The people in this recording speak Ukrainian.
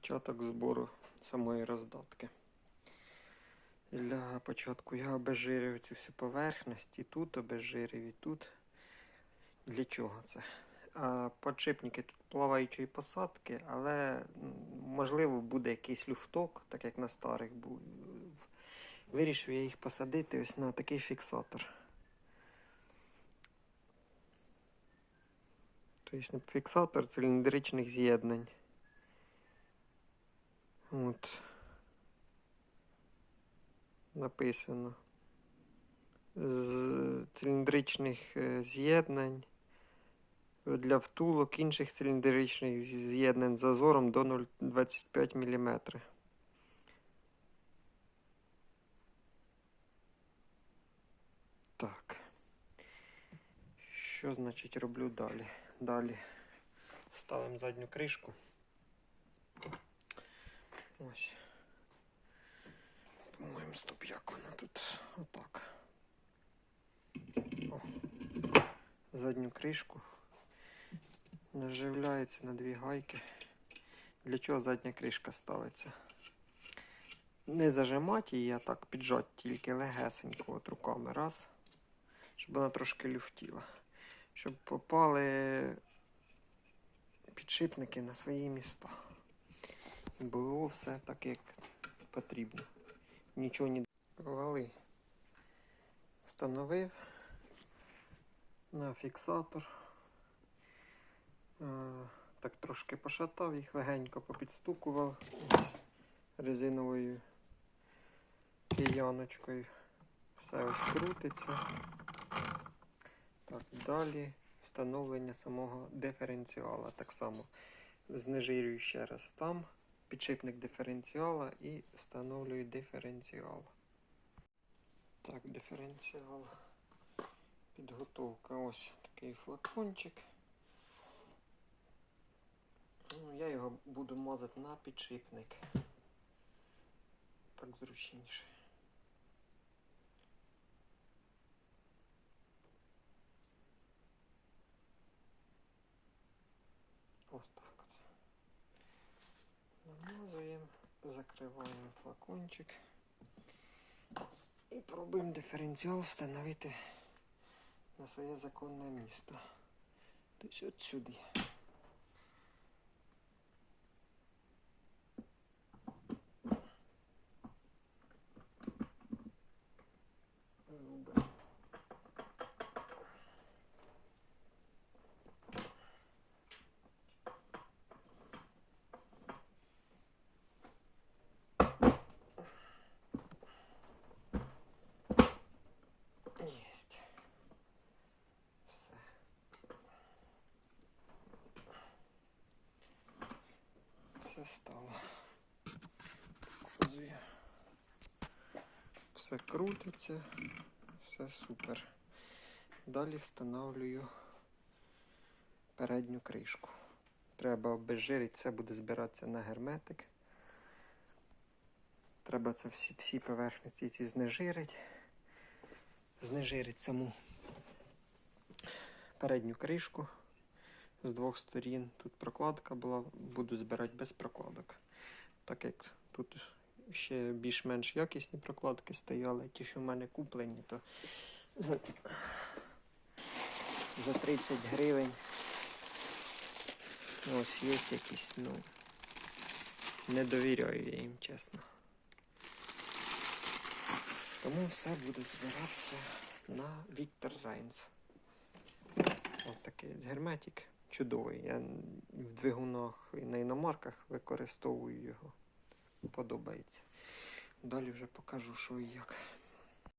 Початок збору самої роздатки. Для початку я обезжирив цю всю поверхність, і тут обезжирив, і тут. Для чого це? Подшипники тут плаваючої посадки, але можливо буде якийсь люфток, так як на старих був. Вирішив я їх посадити ось на такий фіксатор. Тобто фіксатор циліндричних з'єднань. От. Написано. З циліндричних е, з'єднань для втулок інших циліндричних з'єднань з зазором до 0,25 мм. Так. Що значить роблю далі? Далі ставимо задню кришку. Ось. По-моєму, стоп, як вона тут отак. О. Задню кришку. Наживляється на дві гайки. Для чого задня кришка ставиться? Не зажимати її, а так піджати тільки легесенько от руками. Раз. Щоб вона трошки люфтіла. Щоб попали підшипники на свої міста. Було все так, як потрібно. Нічого не вали. Встановив на фіксатор. Так трошки пошатав їх, легенько попідстукував резиновою кияночкою. Все ось крутиться. Так, далі встановлення самого диференціала. Так само знежирюю ще раз там підшипник диференціала і встановлюю диференціал. Так, диференціал. Підготовка. Ось такий флакончик. Ну, я його буду мазати на підшипник. Так зручніше. Ось так. Намазуємо, закриваємо флакончик і пробуємо диференціал встановити на своє законне місто. Тобто от сюди. Все стало. Показую. Все крутиться, все супер. Далі встановлюю передню кришку. Треба обезжирити, це буде збиратися на герметик. Треба це всі, всі поверхності ці знежирити знежирить саму передню кришку з двох сторін. Тут прокладка була, буду збирати без прокладок. Так як тут ще більш-менш якісні прокладки стояли, ті, що в мене куплені, то за, за 30 гривень. Ось є якісь, ну не довіряю я їм, чесно. Тому все буде збиратися на Віктор Рейнс. Ось такий герметик чудовий. Я в двигунах і на іномарках використовую його. Подобається. Далі вже покажу, що і як.